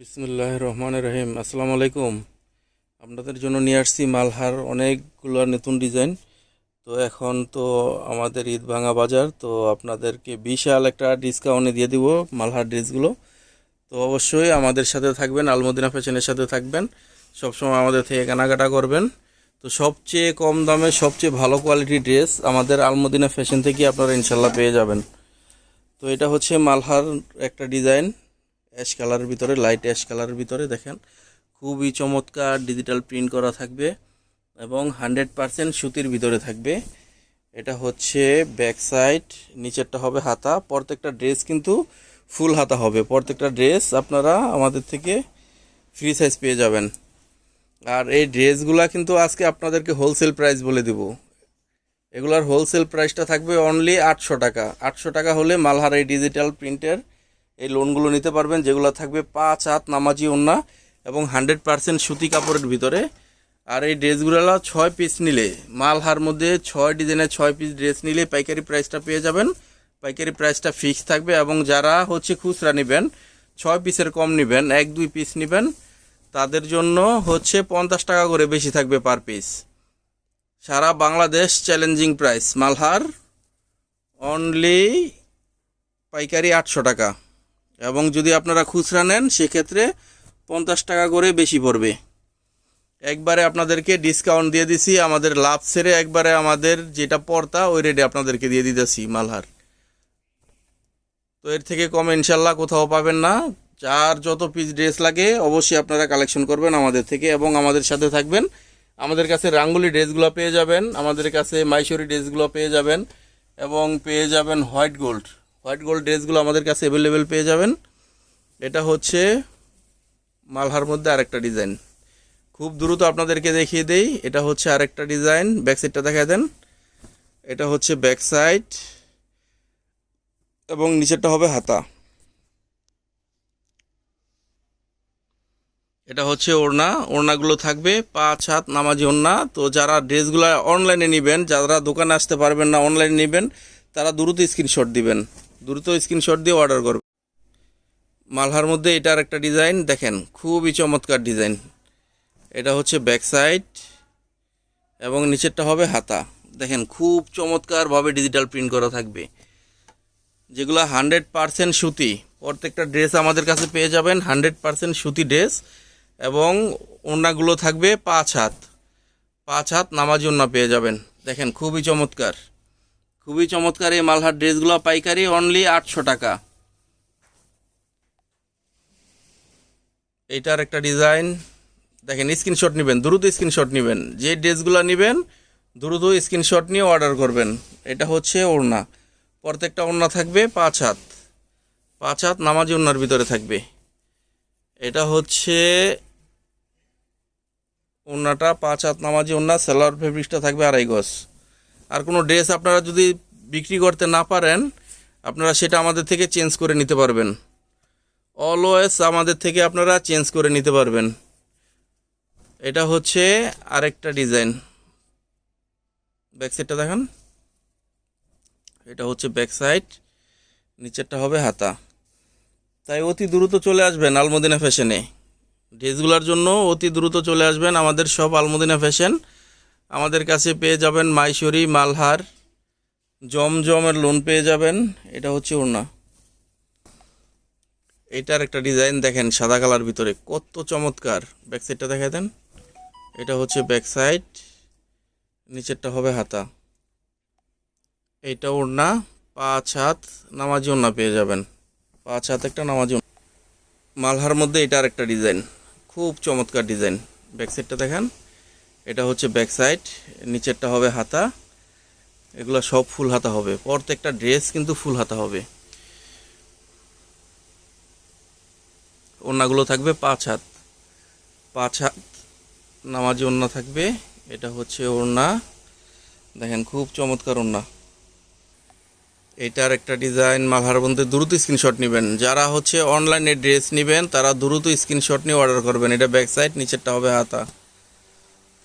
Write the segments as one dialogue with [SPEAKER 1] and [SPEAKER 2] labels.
[SPEAKER 1] বিসমুল্লাহ রহমান রহিম আসসালামু আলাইকুম আপনাদের জন্য নিয়ে আসছি মালহার অনেকগুলো নতুন ডিজাইন। তো এখন তো আমাদের ঈদ ভাঙা বাজার, তো আপনাদেরকে বিশাল একটা ডিসকাউন্টে দিয়ে দিব মালহার ড্রেসগুলো। তো অবশ্যই আমাদের সাথে থাকবেন, আলমদিনা ফ্যাশনের সাথে থাকবেন। সবসময় আমাদের থেকে কেনাকাটা করবেন। তো সবচেয়ে কম দামে সবচেয়ে ভালো কোয়ালিটির ড্রেস আমাদের আলমদিনা ফ্যাশন থেকে আপনারা ইনশাল্লাহ পেয়ে যাবেন। তো এটা হচ্ছে মালহার একটা ডিজাইন। অ্যাশ কালারের ভিতরে লাইট অ্যাশ কালারের ভিতরে দেখেন, খুবই চমৎকার ডিজিটাল প্রিন্ট করা থাকবে এবং হান্ড্রেড পারসেন্ট সুতির ভিতরে থাকবে। এটা হচ্ছে ব্যাক সাইড নিচেরটা হবে হাতা। প্রত্যেকটা ড্রেস কিন্তু ফুল হাতা হবে। প্রত্যেকটা ড্রেস আপনারা আমাদের থেকে ফ্রি সাইজ পেয়ে যাবেন। আর এই ড্রেসগুলা কিন্তু আজকে আপনাদেরকে হোলসেল প্রাইস বলে দিব। এগুলার হোলসেল প্রাইসটা থাকবে অনলি আটশো টাকা। আটশো টাকা হলে মালহার এই ডিজিটাল প্রিন্টের এই লোনগুলো নিতে পারবেন, যেগুলো থাকবে পাঁচ হাত নামাজি ওন্না এবং হান্ড্রেড পার্সেন্ট সুতি কাপড়ের ভিতরে। আর এই ড্রেসগুলো ছয় পিস নিলে, মালহার মধ্যে ছয় ডিজাইনের ছয় পিস ড্রেস নিলে পাইকারি প্রাইসটা পেয়ে যাবেন। পাইকারি প্রাইসটা ফিক্স থাকবে এবং যারা হচ্ছে খুচরা নেবেন, ছয় পিসের কম নেবেন, এক, দুই পিস নেবেন, তাদের জন্য হচ্ছে পঞ্চাশ টাকা করে বেশি থাকবে পার পিস সারা বাংলাদেশ চ্যালেঞ্জিং প্রাইস মালহার অনলি পাইকারি আটশো টাকা। এবং যদি আপনারা খুচরা নেন, সেক্ষেত্রে পঞ্চাশ টাকা করে বেশি পড়বে। একবারে আপনাদেরকে ডিসকাউন্ট দিয়ে দিছি, আমাদের লাভ সেরে একবারে আমাদের যেটা পড়তা, ওই রেটে আপনাদেরকে দিয়ে দিতেছি মালহার তো এর থেকে কম ইনশাল্লাহ কোথাও পাবেন না। যার যত পিস ড্রেস লাগে, অবশ্যই আপনারা কালেকশন করবেন আমাদের থেকে এবং আমাদের সাথে থাকবেন। আমাদের কাছে রাঙ্গুলি ড্রেসগুলো পেয়ে যাবেন, আমাদের কাছে মাইশরি ড্রেসগুলো পেয়ে যাবেন এবং পেয়ে যাবেন হোয়াইট গোল্ড। হোয়াইট গোল্ড ড্রেসগুলো আমাদের কাছে অ্যাভেলেবেল পেয়ে যাবেন। এটা হচ্ছে মালহার মধ্যে আরেকটা ডিজাইন। খুব দ্রুত আপনাদেরকে দেখিয়ে দেই, এটা হচ্ছে আরেকটা ডিজাইন ব্যাক সাইডটা দেখায় দেন। এটা হচ্ছে ব্যাক সাইড এবং নিচেরটা হবে হাতা। এটা হচ্ছে ওড়না, ওড়নাগুলো থাকবে পাঁচ হাত নামাজি ওড়না। তো যারা ড্রেসগুলো অনলাইনে নেবেন, যারা দোকানে আসতে পারবেন না অনলাইনে নেবেন, তারা দ্রুত স্ক্রিনশট দিবেন। দ্রুত স্ক্রিনশট দিয়ে অর্ডার করবে। মালহার মধ্যে এটার একটা ডিজাইন দেখেন, খুবই চমৎকার ডিজাইন এটা হচ্ছে ব্যাক সাইড এবং নিচেরটা হবে হাতা। দেখেন, খুব চমৎকারভাবে ডিজিটাল প্রিন্ট করা থাকবে। যেগুলো হান্ড্রেড পারসেন্ট সুতি, প্রত্যেকটা ড্রেস আমাদের কাছে পেয়ে যাবেন হান্ড্রেড পারসেন্ট সুতি ড্রেস এবং ওড়নাগুলো থাকবে পাঁচ হাত। পাঁচ হাত নামাজি ওড়না পেয়ে যাবেন। দেখেন, খুবই চমৎকার। খুবই চমৎকার এই মালহার ড্রেসগুলো, পাইকারি অনলি আটশো টাকা। এইটার একটা ডিজাইন দেখেন স্ক্রিনশট নেবেন, দ্রুত স্ক্রিনশট নেবেন। যে ড্রেসগুলো নেবেন, দ্রুত স্ক্রিনশট নিয়ে অর্ডার করবেন। এটা হচ্ছে ওড়না। প্রত্যেকটা ওড়না থাকবে পাঁচ হাত। পাঁচ হাত নামাজি ওড়নার ভিতরে থাকবে। এটা হচ্ছে ওড়নাটা, পাঁচ হাত নামাজি ওড়না, সেলার ফেব্রিক্সটা থাকবে আড়াই গজ। আর কোনো ড্রেস আপনারা যদি বিক্রি করতে না পারেন, আপনারা সেটা আমাদের থেকে চেঞ্জ করে নিতে পারবেন। অলওয়েজ আমাদের থেকে আপনারা চেঞ্জ করে নিতে পারবেন। এটা হচ্ছে আরেকটা ডিজাইন। ব্যাক সাইডটা দেখান। এটা হচ্ছে ব্যাক সাইড নিচেরটা হবে হাতা। তাই অতি দ্রুত চলে আসবেন আলমদিনা ফ্যাশনে। ড্রেসগুলোর জন্য অতি দ্রুত চলে আসবেন আমাদের সব আলমদিনা ফ্যাশন। আমাদের কাছে পেয়ে যাবেন মাইশরি মালহার, জমজমের লোন পেয়ে যাবেন। এটা হচ্ছে ওড়না। এটার একটা ডিজাইন দেখেন সাদা কালার ভিতরে, কত চমৎকার। ব্যাক সাইডটা দেখা দেন। এটা হচ্ছে ব্যাক সাইড, নিচেরটা হবে হাতা। এটা ওড়না, পাঁচ হাত নামাজি ওড়না পেয়ে যাবেন। পাঁচ হাত একটা নামাজি। মালহার মধ্যে এটার একটা ডিজাইন, খুব চমৎকার ডিজাইন। ব্যাক সাইডটা দেখেন। এটা হচ্ছে ব্যাক সাইড নিচেরটা হবে হাতা। এগুলো সব ফুল হাতা হবে। প্রত্যেকটা ড্রেস কিন্তু ফুল হাতা হবে। ওড়নাগুলো থাকবে পাঁচ হাত। পাঁচ হাত নামাজি ওড়না থাকবে। এটা হচ্ছে ওড়না। দেখেন, খুব চমৎকার ওড়না। এটার একটা ডিজাইন মালহার মধ্যে দ্রুত স্ক্রিনশট নেবেন। যারা হচ্ছে অনলাইনে ড্রেস নেবেন, তারা দ্রুত স্ক্রিনশট নিয়ে অর্ডার করবেন। এটা ব্যাক সাইড নিচেরটা হবে হাতা।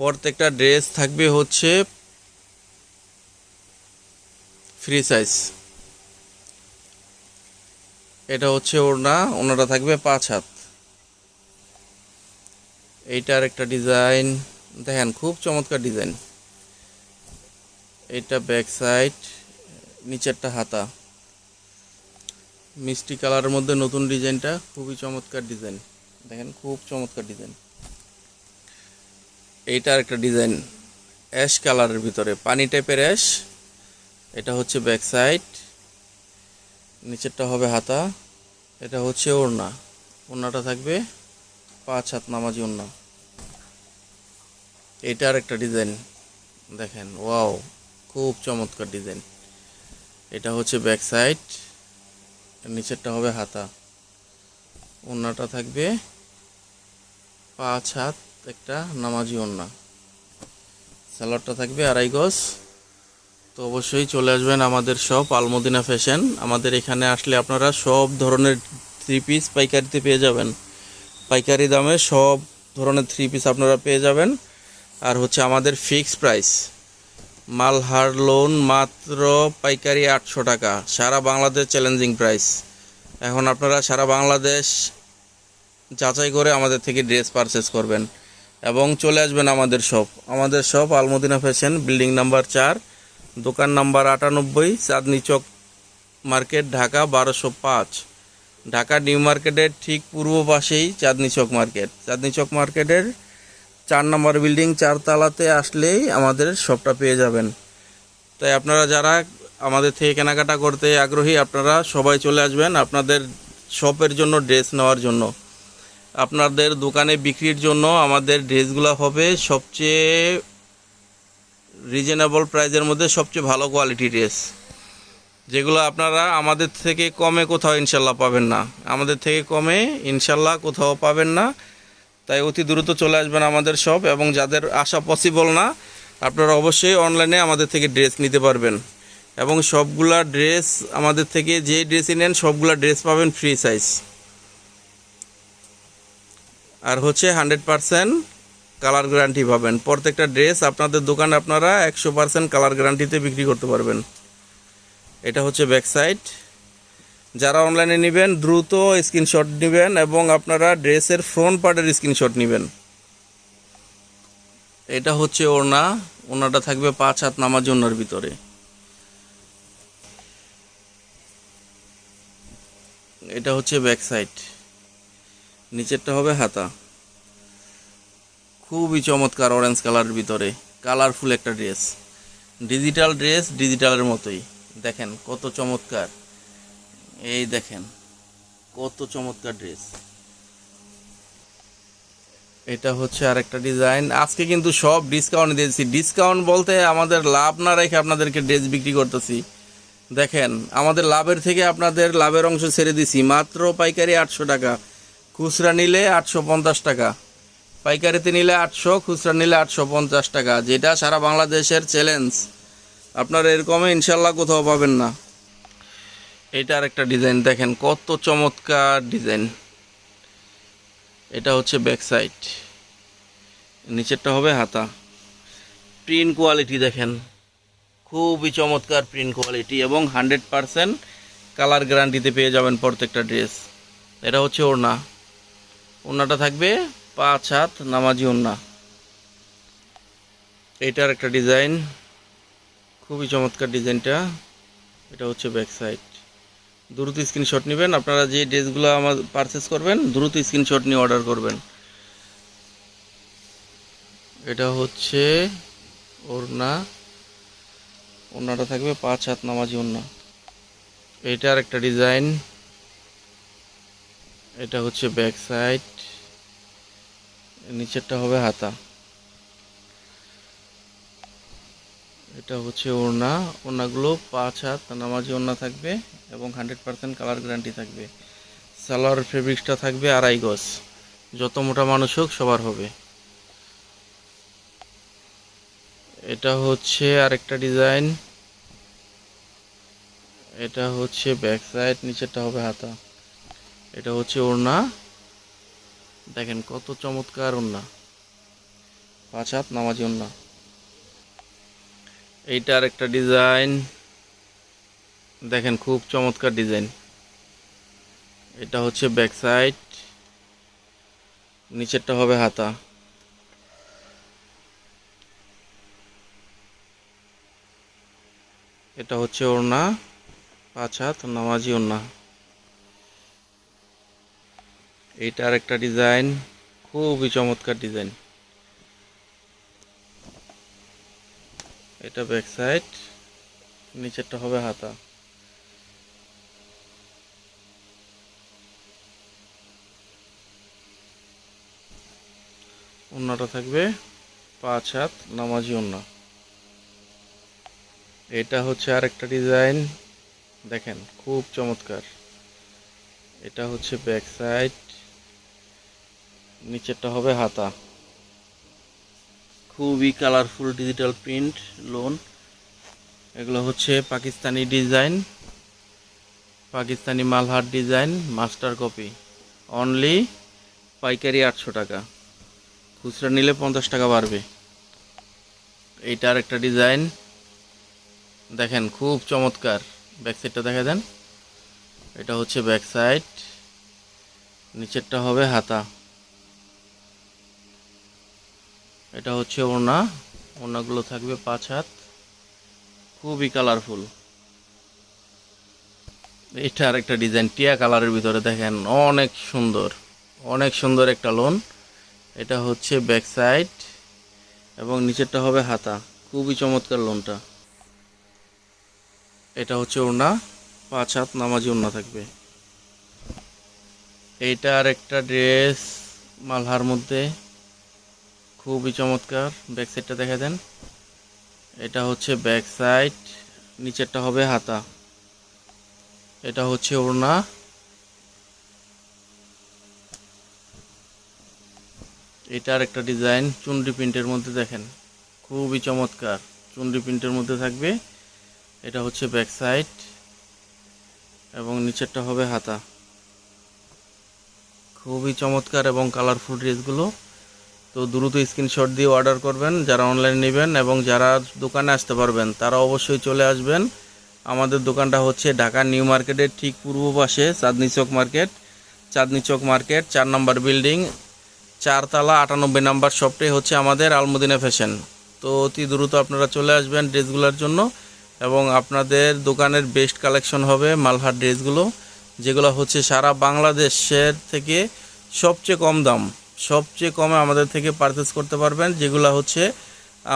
[SPEAKER 1] প্রত্যেকটা ড্রেস থাকবে হচ্ছে ফ্রি সাইজ। এটা হচ্ছে ওড়না ওনাটা থাকবে পাঁচ হাত। এইটার একটা ডিজাইন, দেখেন খুব চমৎকার ডিজাইন। এটা ব্যাক সাইড, নিচেরটা হাতা। মিষ্টি কালারের মধ্যে নতুন ডিজাইনটা, খুবই চমৎকার ডিজাইন। দেখেন খুব চমৎকার ডিজাইন। এইটার একটা ডিজাইন অ্যাশ কালারের ভিতরে, পানি টাইপের অ্যাশ। এটা হচ্ছে ব্যাক সাইড, নিচেরটা হবে হাতা, এটা হচ্ছে ওড়না। ওড়নাটা থাকবে পাঁচ হাত নামাজি ওড়না। এটার একটা ডিজাইন দেখেন, ওয়াও, খুব চমৎকার ডিজাইন। এটা হচ্ছে ব্যাক সাইড, নিচেরটা হবে হাতা। ওড়নাটা থাকবে পাঁচ হাত একটা নামাজি ওড়না স্যালাডটা থাকবে আড়াই গজ। তো অবশ্যই চলে আসবেন আমাদের সব আলমদিনা ফ্যাশন আমাদের এখানে আসলে আপনারা সব ধরনের থ্রি পিস পাইকারিতে পেয়ে যাবেন। পাইকারি দামে সব ধরনের থ্রি পিস আপনারা পেয়ে যাবেন। আর হচ্ছে আমাদের ফিক্স প্রাইস মালহার লোন মাত্র পাইকারি আটশো টাকা। সারা বাংলাদেশ চ্যালেঞ্জিং প্রাইস এখন আপনারা সারা বাংলাদেশ যাচাই করে আমাদের থেকে ড্রেস পারচেস করবেন। এবং চলে আসবেন আমাদের শপ। আমাদের shop Almadina fashion, building number চার, দোকান নাম্বার আটানব্বই, চাঁদনি চক মার্কেট, ঢাকা বারোশো পাঁচ। ঢাকা নিউ মার্কেটের ঠিক পূর্ব পাশেই চাঁদনি চক মার্কেট। চাঁদনি চক মার্কেটের চার নম্বর বিল্ডিং চারতলাতে আসলেই আমাদের শপটা পেয়ে যাবেন। তাই আপনারা যারা আমাদের থেকে কেনাকাটা করতে আগ্রহী, আপনারা সবাই চলে আসবেন আপনাদের শপের জন্য, ড্রেস নেওয়ার জন্য। আপনাদের দোকানে বিক্রির জন্য আমাদের ড্রেসগুলো হবে সবচেয়ে রিজনেবল প্রাইজের মধ্যে সবচেয়ে ভালো কোয়ালিটি ড্রেস যেগুলো আপনারা আমাদের থেকে কমে কোথাও ইনশাল্লাহ পাবেন না। আমাদের থেকে কমে ইনশাল্লাহ কোথাও পাবেন না। তাই অতি দ্রুত চলে আসবেন আমাদের শপ এবং যাদের আসা পসিবল না, আপনারা অবশ্যই অনলাইনে আমাদের থেকে ড্রেস নিতে পারবেন। এবং সবগুলা ড্রেস আমাদের থেকে যে ড্রেসই নেন, সবগুলা ড্রেস পাবেন ফ্রি সাইজ আর হচ্ছে হান্ড্রেড পারসেন্ট কালার গ্যারান্টি পাবেন। প্রত্যেকটা ড্রেস আপনাদের দোকানে আপনারা একশো পারসেন্ট কালার গ্যারান্টিতে বিক্রি করতে পারবেন। এটা হচ্ছে ব্যাক সাইড যারা অনলাইনে নেবেন, দ্রুত স্ক্রিনশট নেবেন এবং আপনারা ড্রেসের ফ্রন্ট পার্টের স্ক্রিনশট নেবেন। এটা হচ্ছে ওড়না। ওড়নাটা থাকবে পাঁচ হাত নামাজ ওড়নার ভিতরে। এটা হচ্ছে ব্যাক সাইড নিচেরটা হবে হাতা। খুবই চমৎকার অরেঞ্জ কালারের ভিতরে কালারফুল একটা ড্রেস ডিজিটাল ড্রেস ডিজিটালের মতোই। দেখেন কত চমৎকার। এই দেখেন, কত চমৎকার ড্রেস এটা হচ্ছে আরেকটা ডিজাইন আজকে কিন্তু সব ডিসকাউন্ট দিয়েছি। ডিসকাউন্ট বলতে আমাদের লাভ না রেখে আপনাদেরকে ড্রেস বিক্রি করতেছি। দেখেন, আমাদের লাভের থেকে আপনাদের লাভের অংশ ছেড়ে দিছি। মাত্র পাইকারি আটশো টাকা। খুচরা নিলে আটশো পঞ্চাশ টাকা। পাইকারিতে নিলে আটশো, খুচরা নিলে আটশো পঞ্চাশ টাকা। যেটা সারা বাংলাদেশের চ্যালেঞ্জ আপনারা এরকমে ইনশাল্লাহ কোথাও পাবেন না। এটার একটা ডিজাইন দেখেন, কত চমৎকার ডিজাইন এটা হচ্ছে ব্যাক সাইড নিচেরটা হবে হাতা। প্রিন্ট কোয়ালিটি দেখেন। খুবই চমৎকার প্রিন্ট কোয়ালিটি এবং হান্ড্রেড পারসেন্ট কালার গ্যারান্টিতে পেয়ে যাবেন প্রত্যেকটা ড্রেস এটা হচ্ছে ওড়না। ওড়নাটা থাকবে পাঁচ হাত নামাজি ওড়না এটার একটা ডিজাইন, খুবই চমৎকার ডিজাইনটা। এটা হচ্ছে ব্যাক সাইড দ্রুত স্ক্রিনশট নেবেন, আপনারা যে ড্রেসগুলো আমার পারচেস করবেন, দ্রুত স্ক্রিনশট নিয়ে অর্ডার করবেন। এটা হচ্ছে ওড়না। ওড়নাটা থাকবে পাঁচ হাত নামাজি ওড়না এটার একটা ডিজাইন। এটা হচ্ছে ব্যাক সাইড নিচেরটা হবে হাতা। এটা হচ্ছে ওড়না, ওড়নাগুলো পাঁচ হাত নামাজি ওড়না থাকবে এবং হান্ড্রেড পার্সেন্ট কালার গ্যারান্টি থাকবে। সালোয়ার ফেব্রিক্সটা থাকবে আড়াই গজ। যত মোটা মানুষ হোক, সবার হবে। এটা হচ্ছে আরেকটা ডিজাইন এটা হচ্ছে ব্যাক সাইড নিচেরটা হবে হাতা। এটা হচ্ছে ওড়না। দেখেন কত চমৎকার ওড়না। পাঁচ হাত নামাজি ওড়না। এইটার একটা ডিজাইন। দেখেন খুব চমৎকার ডিজাইন। এটা হচ্ছে ব্যাক সাইড। নিচেরটা হবে হাতা। এটা হচ্ছে ওড়না। পাঁচ হাত নামাজি ওড়না। এইটা আরেকটা ডিজাইন, খুবই চমৎকার ডিজাইন। এটা ব্যাক সাইড, নিচেরটা হবে হাতা। ওড়নাটা থাকবে পাঁচ হাত নামাজি ওড়না এটা হচ্ছে আর একটা ডিজাইন, দেখেন, খুব চমৎকার। এটা হচ্ছে ব্যাক সাইড নিচেরটা হবে হাতা। খুবই কালারফুল ডিজিটাল প্রিন্ট লোন এগুলো হচ্ছে পাকিস্তানি ডিজাইন পাকিস্তানি মালহার ডিজাইন মাস্টার কপি অনলি পাইকারি আটশো টাকা। খুচরা নিলে পঞ্চাশ টাকা বাড়বে। এইটা আরেকটা ডিজাইন দেখেন, খুব চমৎকার। ব্যাক সাইডটা দেখা দেন। এটা হচ্ছে ব্যাক সাইড নিচেরটা হবে হাতা। এটা হচ্ছে ওড়না। ওড়নাগুলো থাকবে পাঁচ হাত। খুবই কালারফুল এটা আর একটা ডিজাইন টিয়া কালারের ভিতরে দেখেন, অনেক সুন্দর। অনেক সুন্দর একটা লোন এটা হচ্ছে ব্যাক সাইড এবং নিচেরটা হবে হাতা। খুবই চমৎকার লোনটা এটা হচ্ছে ওড়না। পাঁচ হাত নামাজি ওড়না থাকবে। এইটা আর একটা ড্রেস মালহার মধ্যে। খুবই চমৎকার। ব্যাক সাইডটা দেখা দেন। এটা হচ্ছে ব্যাক সাইড নিচেরটা হবে হাতা। এটা হচ্ছে ওড়না। এটা আর একটা ডিজাইন চুনরি প্রিন্টের মধ্যে দেখেন। খুবই চমৎকার। চুনরি প্রিন্টের মধ্যে থাকবে। এটা হচ্ছে ব্যাক সাইড এবং নিচেরটা হবে হাতা। খুবই চমৎকার এবং কালারফুল ড্রেসগুলো তো দ্রুত স্ক্রিনশট দিয়ে অর্ডার করবেন, যারা অনলাইন নেবেন এবং যারা দোকানে আসতে পারবেন, তারা অবশ্যই চলে আসবেন। আমাদের দোকানটা হচ্ছে ঢাকা নিউ মার্কেটের ঠিক পূর্ব পাশে, চাঁদনি চক মার্কেট। চাঁদনি চক মার্কেট, চার নম্বর বিল্ডিং, চারতলা আটানব্বই নাম্বার শপটাই হচ্ছে আমাদের আলমদিনা ফ্যাশন। তো অতি দ্রুত আপনারা চলে আসবেন ড্রেসগুলোর জন্য এবং আপনাদের দোকানের বেস্ট কালেকশন হবে মালহার ড্রেসগুলো, যেগুলো হচ্ছে সারা বাংলাদেশের থেকে সবচেয়ে কম দাম। সবচেয়ে কমে আমাদের থেকে পারচেস করতে পারবেন, যেগুলো হচ্ছে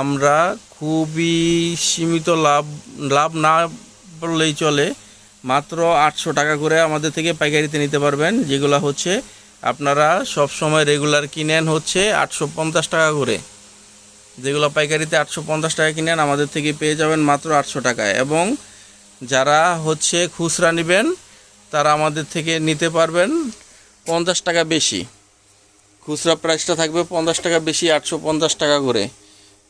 [SPEAKER 1] আমরা খুবই সীমিত লাভ লাভ না বললেই চলে, মাত্র আটশো টাকা করে আমাদের থেকে পাইকারিতে নিতে পারবেন, যেগুলো হচ্ছে আপনারা সব সময় রেগুলার কিনেন হচ্ছে আটশো পঞ্চাশ টাকা করে। যেগুলো পাইকারিতে আটশো পঞ্চাশ টাকা কিনেন, আমাদের থেকে পেয়ে যাবেন মাত্র আটশো টাকায়। এবং যারা হচ্ছে খুচরা নেবেন, তারা আমাদের থেকে নিতে পারবেন পঞ্চাশ টাকা বেশি। খুচরা প্রাইসটা থাকবে পঞ্চাশ টাকা বেশি, আটশো পঞ্চাশ টাকা করে।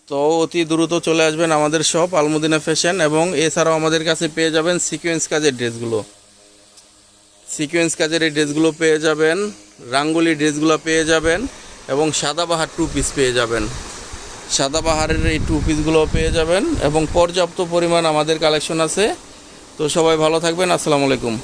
[SPEAKER 1] তো অতি দ্রুত চলে আসবেন আমাদের শপ আলমদিনা ফ্যাশন এবং এছাড়াও আমাদের কাছে পেয়ে যাবেন সিকোয়েন্স কাজের ড্রেসগুলো। সিকোয়েন্স কাজের এই ড্রেসগুলো পেয়ে যাবেন, রাঙ্গুলি ড্রেসগুলো পেয়ে যাবেন, এবং সাদাবাহার টু পিস পেয়ে যাবেন। সাদাবাহারের এই টু পিসগুলো পেয়ে যাবেন, এবং পর্যাপ্ত পরিমাণ আমাদের কালেকশন আছে। তো সবাই ভালো থাকবেন, আসসালামু আলাইকুম।